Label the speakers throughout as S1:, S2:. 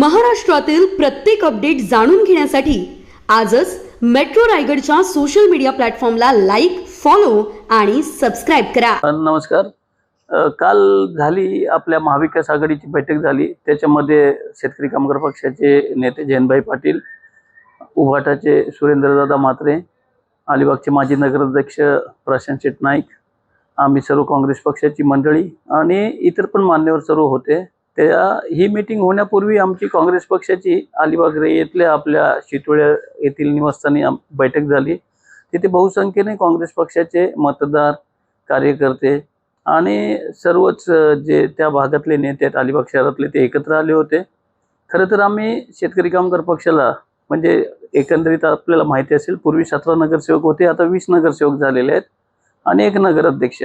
S1: महाराष्ट्रातील प्रत्येक अपडेट जाणून घेण्यासाठी आजच मेट्रो रायगडच्या सोशल मीडिया प्लॅटफॉर्मला लाईक फॉलो आणि सबस्क्राईब करा.
S2: नमस्कार. काल झाली आपल्या महाविकास आघाडीची बैठक झाली. त्याच्यामध्ये शेतकरी कामगार पक्षाचे नेते जयंतभाई पाटील उभाटाचे सुरेंद्रदादा म्हात्रे अलिबागचे माजी नगराध्यक्ष प्रशांत शेटनाईक आम्ही सर्व काँग्रेस पक्षाची मंडळी आणि इतर पण मान्यवर सर्व होते. त्या ही मीटिंग होण्यापूर्वी आमची काँग्रेस पक्षाची अलिबाग येथल्या आपल्या शितोळ्या येथील निवासस्थानी बैठक झाली. तिथे बहुसंख्येने काँग्रेस पक्षाचे मतदार कार्यकर्ते आणि सर्वच जे त्या भागातले नेते आहेत अलिबाग शहरातले ते एकत्र आले होते. खरं तर आम्ही शेतकरी कामगार पक्षाला म्हणजे एकंदरीत आपल्याला माहिती असेल पूर्वी सतरा नगरसेवक होते आता वीस नगरसेवक झालेले आहेत आणि एक नगराध्यक्ष.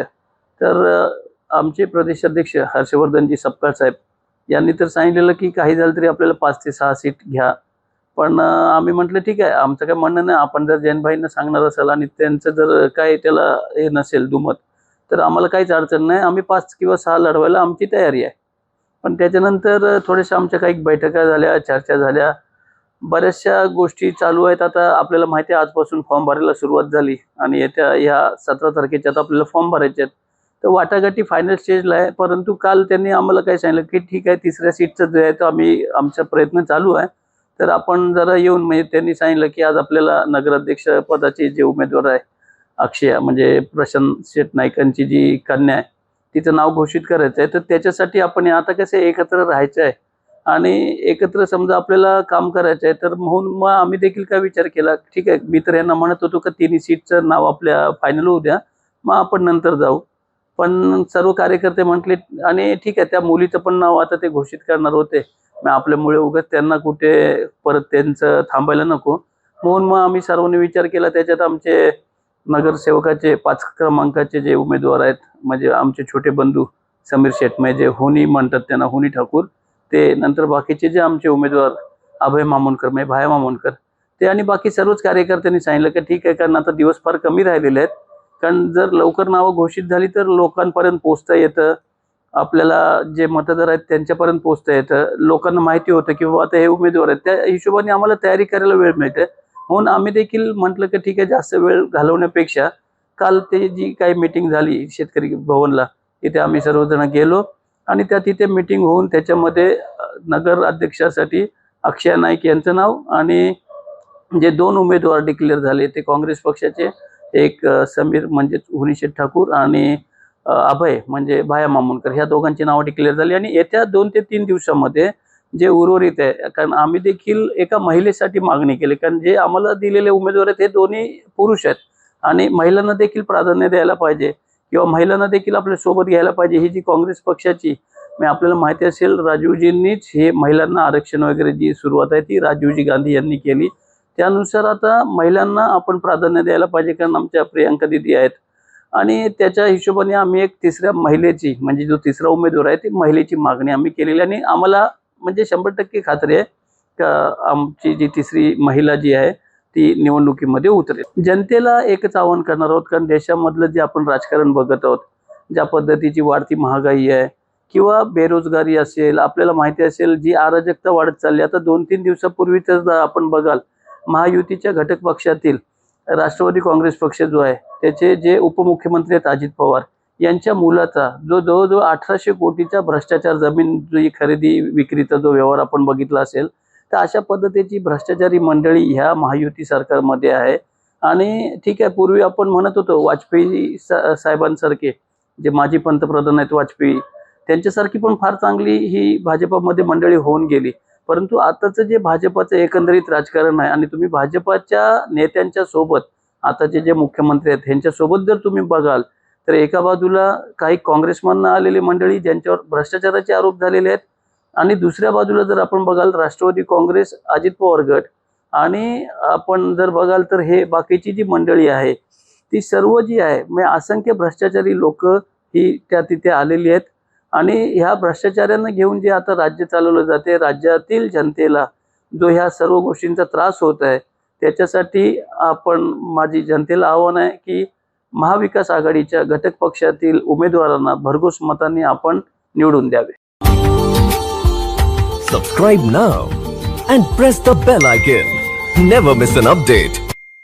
S2: तर आमचे प्रदेशाध्यक्ष हर्षवर्धनजी सपकाळ साहेब यांनी तर सांगितलेलं की काही झालं तरी आपल्याला पाच ते सहा सीट घ्या. पण आम्ही म्हटलं ठीक आहे आमचं काय म्हणणं नाही. आपण जर जैनभाईंना सांगणार असाल आणि त्यांचं जर काय त्याला हे नसेल दुमत तर आम्हाला काहीच अडचण नाही. आम्ही पाच किंवा सहा लढवायला आमची तयारी आहे. पण त्याच्यानंतर थोड्याशा आमच्या काही बैठका झाल्या चर्चा झाल्या. बऱ्याचशा गोष्टी चालू आहेत. आता आपल्याला माहिती आहे आजपासून फॉर्म भरायला सुरुवात झाली. आणि येत्या ह्या सतरा तारखेच्या आता आपल्याला फॉर्म भरायचे आहेत. तर वाटाघाटी फायनल स्टेजला आहे. परंतु काल त्यांनी आम्हाला काय सांगितलं की ठीक आहे तिसऱ्या सीटचं जे आहे तर आम्ही आमचा प्रयत्न चालू आहे. तर आपण जरा येऊन म्हणजे त्यांनी सांगितलं की आज आपल्याला नगराध्यक्ष पदाचे जे उमेदवार आहे अक्षय म्हणजे प्रशांत शेठ नाईकांची जी कन्या आहे तिचं नाव घोषित करायचं आहे. तर त्याच्यासाठी आपण आता कसं एकत्र राहायचं आहे? आणि एकत्र समजा आपल्याला काम करायचं आहे तर म्हणून मग आम्ही देखील काय विचार केला ठीक आहे मित्र यांना म्हणत होतो का तिन्ही सीटचं नाव आपल्या फायनल होऊ द्या. मग आपण नंतर जाऊ. पण सर्व कार्यकर्ते म्हटले आणि ठीक आहे त्या मुलीचं पण नाव आता ते घोषित करणार होते. मग आपल्यामुळे उगाच त्यांना कुठे परत त्यांचं थांबायला नको. म्हणून मग आम्ही सर्वांनी विचार केला त्याच्यात आमचे नगरसेवकाचे पाच क्रमांकाचे जे उमेदवार आहेत म्हणजे आमचे छोटे बंधू समीर शेठ म्हणजे होनी म्हणतात त्यांना होनी ठाकूर ते नंतर बाकीचे जे आमचे उमेदवार अभय मामोनकर म्हणजे भाया मामोनकर ते आणि बाकी सर्वच कार्यकर्त्यांनी सांगितलं की ठीक आहे कारण आता दिवस फार कमी राहिलेले आहेत. कारण जर लवकर नावं घोषित झाली तर लोकांपर्यंत पोहोचता येतं. आपल्याला जे मतदार आहेत त्यांच्यापर्यंत पोचता येतं. लोकांना माहिती होतं की बाबा आता हे उमेदवार आहेत. त्या हिशोबाने आम्हाला तयारी करायला वेळ मिळते. म्हणून आम्ही देखील म्हटलं की ठीक आहे जास्त वेळ घालवण्यापेक्षा काल ते जी काही मीटिंग झाली शेतकरी भवनला तिथे आम्ही सर्वजण गेलो आणि त्या तिथे मीटिंग होऊन त्याच्यामध्ये नगर अध्यक्षासाठी अक्षय नाईक यांचं नाव आणि जे दोन उमेदवार डिक्लेअर झाले ते काँग्रेस पक्षाचे एक समीर म्हणजेच हुनिशेठ ठाकूर आणि अभय म्हणजे भाया मामुनकर. ह्या दोघांची नावं डिक्लेअर झाली आणि येत्या दोन ते तीन दिवसामध्ये जे उर्वरित आहे कारण आम्ही देखील एका महिलेसाठी मागणी केली कारण जे आम्हाला दिलेले उमेदवार आहेत हे दोन्ही पुरुष आहेत आणि महिलांना देखील प्राधान्य द्यायला पाहिजे किंवा महिलांना देखील आपल्यासोबत घ्यायला पाहिजे. ही जी काँग्रेस पक्षाची मी आपल्याला माहिती असेल राजीवजींनीच हे महिलांना आरक्षण वगैरे जी सुरुवात आहे ती राजीवजी गांधी यांनी केली. त्यानुसार आता महिलांना आपण प्राधान्य द्यायला पाहिजे कारण आमच्या प्रियांका दिदी आहेत. आणि त्याच्या हिशोबाने आम्ही एक तिसऱ्या महिलेची म्हणजे जो तिसरा उमेदवार आहे ती महिलेची मागणी आम्ही केलेली आणि आम्हाला म्हणजे शंभर टक्के खात्री आहे का आमची जी तिसरी महिला जी आहे ती निवडणुकीमध्ये उतरेल. जनतेला एकच आवाहन करणार आहोत कारण देशामधलं जे आपण राजकारण बघत आहोत ज्या पद्धतीची वाढती महागाई आहे किंवा बेरोजगारी असेल आपल्याला माहिती असेल जी अराजकता वाढत चालली आता दोन तीन दिवसापूर्वीच आपण बघाल महायुतीच्या घटक पक्षातील राष्ट्रवादी काँग्रेस पक्ष जो आहे त्याचे जे उपमुख्यमंत्री आहेत अजित पवार यांच्या मुलाचा जो जवळजवळ अठराशे कोटीचा भ्रष्टाचार जमीन जी खरेदी विक्रीचा जो व्यवहार आपण बघितला असेल तर अशा पद्धतीची भ्रष्टाचारी मंडळी ह्या महायुती सरकारमध्ये आहे. आणि ठीक आहे पूर्वी आपण म्हणत होतो वाजपेयी सा- साहेबांसारखे जे माजी पंतप्रधान आहेत वाजपेयी त्यांच्यासारखी पण फार चांगली ही भाजपामध्ये मंडळी होऊन गेली. परंतु आताचं जे भाजपाचं एकंदरीत राजकारण आहे आणि तुम्ही भाजपाच्या नेत्यांच्या सोबत आताचे जे मुख्यमंत्री आहेत ह्यांच्यासोबत जर तुम्ही बघाल तर एका बाजूला काही काँग्रेसमधनं आलेली मंडळी ज्यांच्यावर भ्रष्टाचाराचे आरोप झालेले आहेत आणि दुसऱ्या बाजूला जर आपण बघाल राष्ट्रवादी काँग्रेस अजित पवार गट आणि आपण जर बघाल तर हे बाकीची जी मंडळी आहे ती सर्व जी आहे म्हणजे असंख्य भ्रष्टाचारी लोक ही त्या तिथे आलेली आहेत. आणि ह्या भ्रष्टाचारांना घेऊन जे आता राज्य चालवलं जाते राज्यातील जनतेला जो ह्या सर्व गोष्टींचा त्रास होत आहे त्याच्यासाठी आपण माझी जनतेला आव्हान आहे की महाविकास आघाडीच्या घटक पक्षातील उमेदवारांना भरघोस मतांनी आपण निवडून द्यावे.
S3: Subscribe now and press the bell icon never miss an update